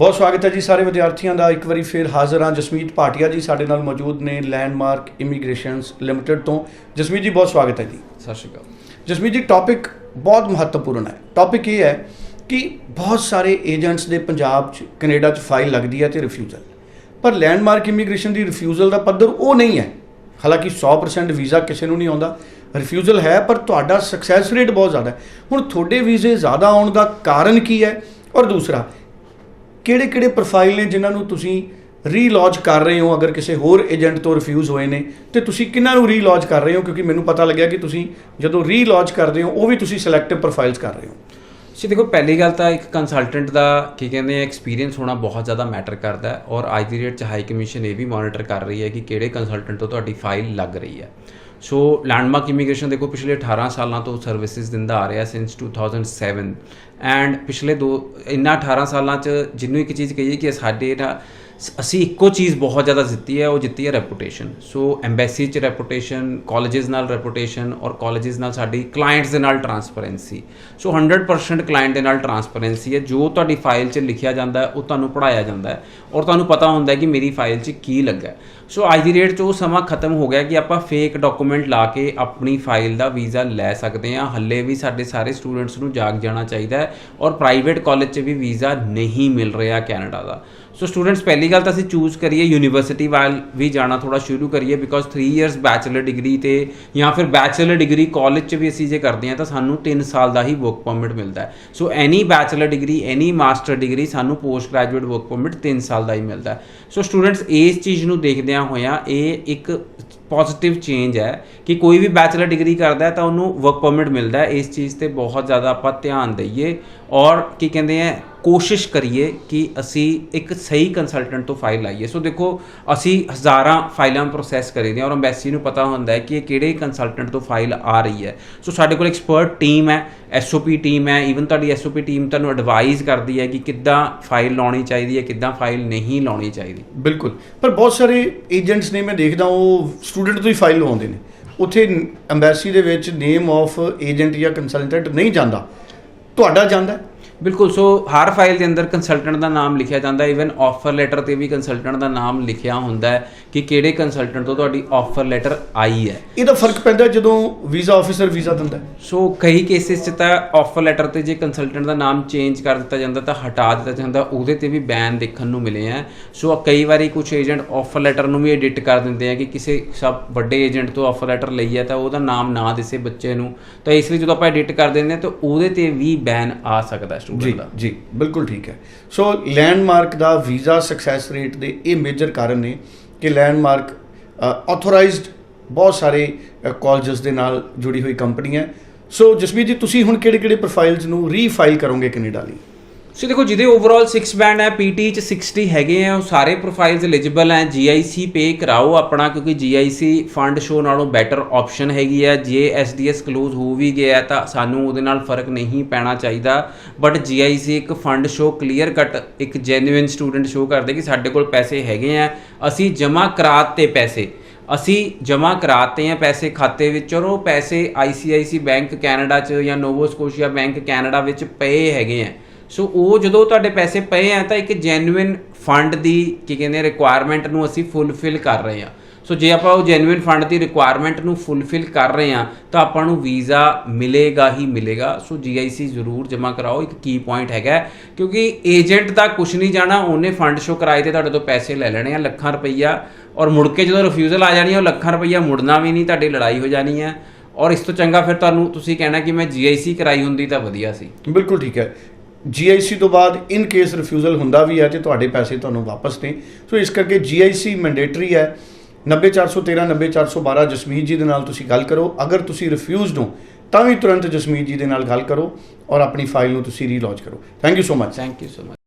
ਬਹੁਤ ਸਵਾਗਤ ਹੈ ਜੀ ਸਾਰੇ ਵਿਦਿਆਰਥੀਆਂ ਦਾ। ਇੱਕ ਵਾਰੀ ਫੇਰ ਹਾਜ਼ਰ ਹਾਂ ਜਸਮੀਤ ਭਾਟੀਆ ਜੀ ਸਾਡੇ ਨਾਲ ਮੌਜੂਦ ਨੇ ਲੈਂਡਮਾਰਕ ਇਮੀਗ੍ਰੇਸ਼ਨਸ ਲਿਮਟਿਡ ਤੋਂ। ਜਸਮੀਤ ਜੀ ਬਹੁਤ ਸਵਾਗਤ ਹੈ ਜੀ। ਸਤਿ ਸ਼੍ਰੀ ਅਕਾਲ। ਜਸਮੀਤ ਜੀ ਟੌਪਿਕ ਬਹੁਤ ਮਹੱਤਵਪੂਰਨ ਹੈ। ਟੌਪਿਕ ਇਹ ਹੈ ਕਿ ਬਹੁਤ ਸਾਰੇ ਏਜੰਟਸ ਦੇ ਪੰਜਾਬ 'ਚ ਕੈਨੇਡਾ 'ਚ ਫਾਈਲ ਲੱਗਦੀ ਹੈ ਤੇ ਰਿਫਿਊਜ਼ਲ ਪਰ ਲੈਂਡਮਾਰਕ ਇਮੀਗ੍ਰੇਸ਼ਨ ਦੀ ਰਿਫਿਊਜ਼ਲ ਦਾ ਪੱਧਰ ਉਹ ਨਹੀਂ ਹੈ। ਹਾਲਾਂਕਿ 100% ਵੀਜ਼ਾ ਕਿਸੇ ਨੂੰ ਨਹੀਂ ਆਉਂਦਾ। ਰਿਫਿਊਜ਼ਲ ਹੈ ਪਰ ਤੁਹਾਡਾ ਸਕਸੈਸ ਰੇਟ ਬਹੁਤ ਜ਼ਿਆਦਾ ਹੈ। ਹੁਣ ਤੁਹਾਡੇ ਵੀਜ਼ੇ ਜ਼ਿਆਦਾ ਆਉਣ ਦਾ ਕਾਰਨ ਕੀ ਹੈ? ਔਰ ਦੂਸਰਾ ਕਿਹੜੇ ਕਿਹੜੇ ਪ੍ਰੋਫਾਈਲ ਨੇ ਜਿਨ੍ਹਾਂ ਨੂੰ ਤੁਸੀਂ ਰੀਲੌਂਚ ਕਰ ਰਹੇ ਹੋ ਅਗਰ ਕਿਸੇ ਹੋਰ ਏਜੰਟ ਤੋਂ ਰਿਫਿਊਜ਼ ਹੋਏ ਨੇ ਤੇ ਤੁਸੀਂ ਕਿਹਨਾਂ ਨੂੰ ਰੀਲੌਂਚ ਕਰ ਰਹੇ ਹੋ? ਕਿਉਂਕਿ ਮੈਨੂੰ ਪਤਾ ਲੱਗਿਆ ਕਿ ਤੁਸੀਂ ਜਦੋਂ ਰੀਲੌਂਚ ਕਰਦੇ ਹੋ, ਉਹ ਵੀ ਤੁਸੀਂ ਸਿਲੈਕਟਿਵ ਪ੍ਰੋਫਾਈਲਸ ਕਰ ਰਹੇ ਹੋ। ਸੀ, ਦੇਖੋ, ਪਹਿਲੀ ਗੱਲ ਤਾਂ ਇੱਕ ਕੰਸਲਟੈਂਟ ਦਾ ਕੀ ਕਹਿੰਦੇ ਆ ਐਕਸਪੀਰੀਅੰਸ ਹੋਣਾ ਬਹੁਤ ਜ਼ਿਆਦਾ ਮੈਟਰ ਕਰਦਾ ਹੈ ਔਰ ਅੱਜ ਦੀ ਡੇਟ 'ਚ ਹਾਈ ਕਮਿਸ਼ਨ ਇਹ ਵੀ ਮੋਨੀਟਰ ਕਰ ਰਹੀ ਹੈ ਕਿ ਕਿਹੜੇ ਕੰਸਲਟੈਂਟ ਤੋਂ ਤੁਹਾਡੀ ਫਾਈਲ ਲੱਗ ਰਹੀ ਹੈ। ਸੋ ਲੈਂਡਮਾਰਕ ਇਮੀਗ੍ਰੇਸ਼ਨ ਦੇਖੋ, ਪਿਛਲੇ 18 ਸਾਲਾਂ ਤੋਂ ਸਰਵਿਸਿਜ਼ ਦਿੰਦਾ ਆ ਰਿਹਾ ਸਿੰਸ 2007 ਐਂਡ ਪਿਛਲੇ ਦੋ ਇਨ੍ਹਾਂ 18 ਸਾਲਾਂ 'ਚ ਜਿਹਨੂੰ ਇੱਕ ਚੀਜ਼ ਕਹੀਏ ਕਿ ਸਾਡੇ ਨਾ ਅਸੀਂ ਇੱਕੋ ਚੀਜ਼ ਬਹੁਤ ਜ਼ਿਆਦਾ ਜਿੱਤੀ ਹੈ, ਉਹ ਜਿੱਤੀ ਹੈ ਰੈਪੂਟੇਸ਼ਨ ਸੋ ਐਮਬੈਸੀ 'ਚ ਰੈਪੂਟੇਸ਼ਨ ਕਾਲਜਸ ਨਾਲ ਰੈਪੂਟੇਸ਼ਨ ਔਰ ਕਾਲਜਸ ਨਾਲ ਸਾਡੀ ਕਲਾਇੰਟਸ ਦੇ ਨਾਲ ਟਰਾਂਸਪੇਰੈਂਸੀ ਸੋ 100% ਕਲਾਇੰਟ ਦੇ ਨਾਲ ਟਰਾਂਸਪੇਰੈਂਸੀ ਹੈ। ਜੋ ਤੁਹਾਡੀ ਫਾਈਲ 'ਚ ਲਿਖਿਆ ਜਾਂਦਾ ਹੈ, ਉਹ ਤੁਹਾਨੂੰ ਪੜਾਇਆ ਜਾਂਦਾ ਹੈ। ਔਰ ਤੁਹਾਨੂੰ ਪਤਾ ਹੁੰਦਾ ਹੈ ਕਿ ਮੇਰੀ ਫਾਈਲ 'ਚ ਕੀ ਲੱਗਾ ਸੋ ਅੱਜ ਦੀ ਡੇਟ 'ਚ ਉਹ ਸਮਾਂ ਖਤਮ ਹੋ ਗਿਆ ਕਿ ਆਪਾਂ ਫੇਕ ਡਾਕੂਮੈਂਟ ਲਾ ਕੇ ਆਪਣੀ ਫਾਈਲ ਦਾ ਵੀਜ਼ਾ ਲੈ ਸਕਦੇ ਹਾਂ। ਹੱਲੇ ਵੀ ਸਾਡੇ ਸਾਰੇ ਸਟੂਡੈਂਟਸ ਨੂੰ ਜਾਗ ਜਾਣਾ ਚਾਹੀਦਾ ਹੈ ਔਰ ਪ੍ਰਾਈਵੇਟ ਕਾਲਜ 'ਚ ਵੀ ਵੀਜ਼ਾ ਨਹੀਂ ਮਿਲ ਰਿਹਾ ਕੈਨੇਡਾ ਦਾ। ਸੋ ਸਟੂਡੈਂਟਸ ਪਹਿਲੀ ਗੱਲ ਤਾਂ ਅਸੀਂ ਚੂਜ਼ ਕਰੀਏ ਯੂਨੀਵਰਸਿਟੀ ਵੱਲ ਵੀ ਜਾਣਾ ਥੋੜਾ ਸ਼ੁਰੂ ਕਰੀਏ ਬਿਕੋਜ਼ 3 ਇਅਰਸ ਬੈਚਲਰ ਡਿਗਰੀ ਤੇ ਜਾਂ ਫਿਰ ਬੈਚਲਰ ਡਿਗਰੀ ਕਾਲਜ 'ਚ ਵੀ ਅਸੀਂ ਜੇ ਕਰਦੇ ਹਾਂ ਤਾਂ ਸਾਨੂੰ 3 ਸਾਲ ਦਾ ਹੀ ਵਰਕ ਪਰਮਿਟ ਮਿਲਦਾ ਹੈ। So any bachelor degree any master degree ਸਾਨੂੰ ਪੋਸਟ ਗ੍ਰੈਜੂਏਟ ਵਰਕ ਪਰਮਿਟ 3 ਸਾਲ ਦਾ ਹੀ ਮਿਲਦਾ ਹੈ। ਸੋ ਸਟੂਡੈਂਟਸ ਇਸ ਚੀਜ਼ ਨੂੰ ਦੇਖਦਿਆਂ ਹੋਇਆਂ ਇਹ ਇੱਕ ਪੋਜ਼ਿਟਿਵ ਚੇਂਜ ਹੈ ਕਿ ਕੋਈ ਵੀ ਬੈਚਲਰ ਡਿਗਰੀ ਕਰਦਾ ਹੈ ਤਾਂ ਉਹਨੂੰ ਵਰਕ ਪਰਮਿਟ ਮਿਲਦਾ ਹੈ। ਇਸ ਚੀਜ਼ ਤੇ ਬਹੁਤ ਜ਼ਿਆਦਾ ਆਪਾਂ ਧਿਆਨ ਦਈਏ ਔਰ ਕੀ ਕਹਿੰਦੇ ਆ ਕੋਸ਼ਿਸ਼ ਕਰੀਏ ਕਿ ਅਸੀਂ ਇੱਕ ਸਹੀ ਕੰਸਲਟੈਂਟ ਤੋਂ ਫਾਈਲ ਲਾਈਏ। ਸੋ ਦੇਖੋ, ਅਸੀਂ ਹਜ਼ਾਰਾਂ ਫਾਈਲਾਂ ਪ੍ਰੋਸੈਸ ਕਰੀਦੇ ਦੀਆਂ ਔਰ ਐਮਬੈਸੀ ਨੂੰ ਪਤਾ ਹੁੰਦਾ ਹੈ ਕਿ ਇਹ ਕਿਹੜੇ ਕੰਸਲਟੈਂਟ ਤੋਂ ਫਾਈਲ ਆ ਰਹੀ ਹੈ। ਸੋ ਸਾਡੇ ਕੋਲ ਐਕਸਪਰਟ ਟੀਮ ਹੈ ਐਸਓਪੀ ਟੀਮ ਹੈ ਈਵਨ ਤੁਹਾਡੀ ਐਸਓਪੀ ਟੀਮ ਤੁਹਾਨੂੰ ਐਡਵਾਈਜ਼ ਕਰਦੀ ਹੈ ਕਿ ਕਿੱਦਾਂ ਫਾਈਲ ਲਾਉਣੀ ਚਾਹੀਦੀ ਹੈ, ਕਿੱਦਾਂ ਫਾਈਲ ਨਹੀਂ ਲਾਉਣੀ ਚਾਹੀਦੀ। ਬਿਲਕੁਲ। ਪਰ ਬਹੁਤ ਸਾਰੇ ਏਜੰਟਸ ਨੇ ਮੈਂ ਦੇਖਦਾ, ਉਹ ਸਟੂਡੈਂਟ ਤੋਂ ਹੀ ਫਾਈਲ ਲਵਾਉਂਦੇ ਨੇ। ਉੱਥੇ ਐਮਬੈਸੀ ਦੇ ਵਿੱਚ ਨੇਮ ਆਫ ਏਜੰਟ ਜਾਂ ਕੰਸਲਟੈਂਟ ਨਹੀਂ ਜਾਂਦਾ। ਤੁਹਾਡਾ ਜਾਂਦਾ ਬਿਲਕੁਲ ਸੋ ਹਰ ਫਾਈਲ ਦੇ ਅੰਦਰ ਕੰਸਲਟੈਂਟ ਦਾ ਨਾਮ ਲਿਖਿਆ ਜਾਂਦਾ ਹੈ ਇਵਨ ਆਫਰ ਲੈਟਰ ਤੇ ਵੀ ਕੰਸਲਟੈਂਟ ਦਾ ਨਾਮ ਲਿਖਿਆ ਹੁੰਦਾ ਹੈ ਕਿ ਕਿਹੜੇ ਕੰਸਲਟੈਂਟ ਤੋਂ ਤੁਹਾਡੀ ਆਫਰ ਲੈਟਰ ਆਈ ਹੈ। ਇਹਦਾ ਫ਼ਰਕ ਪੈਂਦਾ ਜਦੋਂ ਵੀਜ਼ਾ ਆਫੀਸਰ ਵੀਜ਼ਾ ਦਿੰਦਾ ਸੋ ਕਈ ਕੇਸਿਸ 'ਚ ਤਾਂ ਆਫਰ ਲੈਟਰ ਤੇ ਜੇ ਕੰਸਲਟੈਂਟ ਦਾ ਨਾਮ ਚੇਂਜ ਕਰ ਦਿੱਤਾ ਜਾਂਦਾ ਤਾਂ ਹਟਾ ਦਿੱਤਾ ਜਾਂਦਾ ਉਹਦੇ ਤੇ ਵੀ ਬੈਨ ਦੇਖਣ ਨੂੰ ਮਿਲੇ ਆ ਸੋ ਕਈ ਵਾਰੀ ਕੁਝ ਏਜੰਟ ਆਫਰ ਲੈਟਰ ਨੂੰ ਵੀ ਐਡਿਟ ਕਰ ਦਿੰਦੇ ਆ ਕਿ ਕਿਸੇ ਸਭ ਵੱਡੇ ਏਜੰਟ ਤੋਂ ਆਫਰ ਲੈਟਰ ਲਈ ਹੈ ਤਾਂ ਉਹਦਾ ਨਾਮ ਨਾ ਦਿਸੇ ਬੱਚੇ ਨੂੰ। ਤਾਂ ਇਸ ਲਈ ਜਦੋਂ ਆਪਾਂ ਐਡਿਟ ਕਰ ਦਿੰਦੇ ਹਾਂ ਤਾਂ ਉਹਦੇ ਤੇ ਵੀ ਬੈਨ ਆ ਸਕਦਾ ਸਟੂਡੈਂਟ ਦਾ। ਜੀ ਬਿਲਕੁਲ ਠੀਕ ਹੈ। ਸੋ ਲੈਂਡਮਾਰਕ ਦਾ ਵੀਜ਼ਾ ਸਕਸੈਸ ਰੇਟ ਦੇ ਇਹ ਮੇਜਰ ਕਾਰਨ ਨੇ ਕਿ ਲੈਂਡਮਾਰਕ ਆਥੋਰਾਈਜ਼ਡ ਬਹੁਤ ਸਾਰੇ ਕਾਲਜਸ ਦੇ ਨਾਲ ਜੁੜੀ ਹੋਈ ਕੰਪਨੀ ਹੈ। ਸੋ ਜਸਮੀਤ ਜੀ ਤੁਸੀਂ ਹੁਣ ਕਿਹੜੇ ਕਿਹੜੇ ਪ੍ਰੋਫਾਈਲਸ ਨੂੰ ਰੀਫਾਈਲ ਕਰੋਗੇ ਕੈਨੇਡਾ ਲਈ? ਸੋ ਦੇਖੋ, ਜਿਹਦੇ ਓਵਰਆਲ 6 ਬੈਂਡ ਹੈ ਪੀਟੀ ਚ 60 ਹੈਗੇ ਆ, ਉਹ ਸਾਰੇ ਪ੍ਰੋਫਾਈਲਸ ਐਲੀਜੀਬਲ ਹੈ। ਜੀਆਈਸੀ ਪੇ ਕਰਾਓ ਆਪਣਾ, ਕਿਉਂਕਿ ਜੀਆਈਸੀ ਫੰਡ ਸ਼ੋ ਨਾਲੋਂ ਬੈਟਰ ਆਪਸ਼ਨ ਹੈਗੀ ਹੈ। ਜੇ ਐਸਡੀਐਸ ਕਲੋਜ਼ ਹੋ ਵੀ ਗਿਆ ਤਾਂ ਸਾਨੂੰ ਉਹਦੇ ਨਾਲ ਫ਼ਰਕ ਨਹੀਂ ਪੈਣਾ ਚਾਹੀਦਾ। ਬਟ ਜੀਆਈਸੀ ਇੱਕ ਫੰਡ ਸ਼ੋ ਕਲੀਅਰ ਕੱਟ ਇੱਕ ਜੈਨੂਇਨ ਸਟੂਡੈਂਟ ਸ਼ੋ ਕਰਦੇ ਕਿ ਸਾਡੇ ਕੋਲ ਪੈਸੇ ਹੈਗੇ ਆ। ਅਸੀਂ ਜਮ੍ਹਾਂ ਕਰਾਤੇ ਪੈਸੇ। ਅਸੀਂ ਜਮ੍ਹਾਂ ਕਰਾਤੇ ਆ ਪੈਸੇ ਖਾਤੇ ਵਿੱਚ, ਔਰ ਉਹ ਪੈਸੇ ਆਈਸੀਆਈਸੀ ਬੈਂਕ ਕੈਨੇਡਾ ਚ ਜਾਂ ਨੋਵੋ ਸਕੋਸ਼ੀਆ ਬੈਂਕ ਕੈਨੇਡਾ ਵਿੱਚ ਪਏ ਹੈਗੇ ਆ। ਸੋ ਉਹ ਜਦੋਂ ਤੁਹਾਡੇ ਪੈਸੇ ਪਏ ਆ, ਤਾਂ ਇੱਕ ਜੈਨੂਇਨ ਫੰਡ ਦੀ ਕੀ ਕਹਿੰਦੇ ਰਿਕੁਆਇਰਮੈਂਟ ਨੂੰ ਅਸੀਂ ਫੁੱਲਫਿਲ ਕਰ ਰਹੇ ਆ। ਸੋ ਜੇ ਆਪਾਂ ਉਹ ਜੈਨੂਇਨ ਫੰਡ ਦੀ ਰਿਕੁਆਇਰਮੈਂਟ ਨੂੰ ਫੁੱਲਫਿਲ ਕਰ ਰਹੇ ਆ, ਤਾਂ ਆਪਾਂ ਨੂੰ ਵੀਜ਼ਾ ਮਿਲੇਗਾ ਹੀ ਮਿਲੇਗਾ। ਸੋ ਜੀਆਈਸੀ ਜ਼ਰੂਰ ਜਮ੍ਹਾਂ ਕਰਾਓ, ਇੱਕ ਕੀ ਪੁਆਇੰਟ ਹੈਗਾ। ਕਿਉਂਕਿ ਏਜੰਟ ਦਾ ਕੁਝ ਨਹੀਂ ਜਾਣਾ, ਉਹਨੇ ਫੰਡ ਸ਼ੋ ਕਰਾਏ ਤੇ ਤੁਹਾਡੇ ਤੋਂ ਪੈਸੇ ਲੈ ਲੈਣੇ ਆ, ਲੱਖਾਂ ਰੁਪਈਆ। ਔਰ ਮੁੜ ਕੇ ਜਦੋਂ ਰਿਫਿਊਜ਼ਲ ਆ ਜਾਣੀ ਹੈ ਉਹ ਲੱਖਾਂ ਰੁਪਈਆ ਮੁੜਨਾ ਵੀ ਨਹੀਂ, ਤੁਹਾਡੀ ਲੜਾਈ ਹੋ ਜਾਣੀ ਹੈ ਔਰ ਇਸ ਤੋਂ ਚੰਗਾ ਫਿਰ ਤੁਹਾਨੂੰ ਤੁਸੀਂ ਕਹਿਣਾ ਕਿ ਮੈਂ ਜੀਆਈਸੀ ਕਰਾਈ ਹੁੰਦੀ ਤਾਂ ਵਧੀਆ ਸੀ। ਬਿਲਕੁਲ ਠੀਕ ਹੈ। GIC ਤੋਂ ਬਾਅਦ ਇਨ ਕੇਸ ਰਿਫਿਊਜ਼ਲ ਹੁੰਦਾ ਵੀ ਹੈ ਤੇ ਤੁਹਾਡੇ ਪੈਸੇ ਤੁਹਾਨੂੰ ਵਾਪਸ ਨੇ ਸੋ ਇਸ ਕਰਕੇ GIC ਮੈਂਡੇਟਰੀ ਹੈ। 90413 90412 ਜਸਮੀਤ ਜੀ ਦੇ ਨਾਲ ਤੁਸੀਂ ਗੱਲ ਕਰੋ। ਅਗਰ ਤੁਸੀਂ ਰਿਫਿਊਜ਼ਡ ਹੋ, ਤਾਂ ਵੀ ਤੁਰੰਤ ਜਸਮੀਤ ਜੀ ਦੇ ਨਾਲ ਗੱਲ ਕਰੋ ਔਰ ਆਪਣੀ ਫਾਈਲ ਨੂੰ ਤੁਸੀਂ ਰੀਲੌਂਚ ਕਰੋ। Thank you so much thank you so much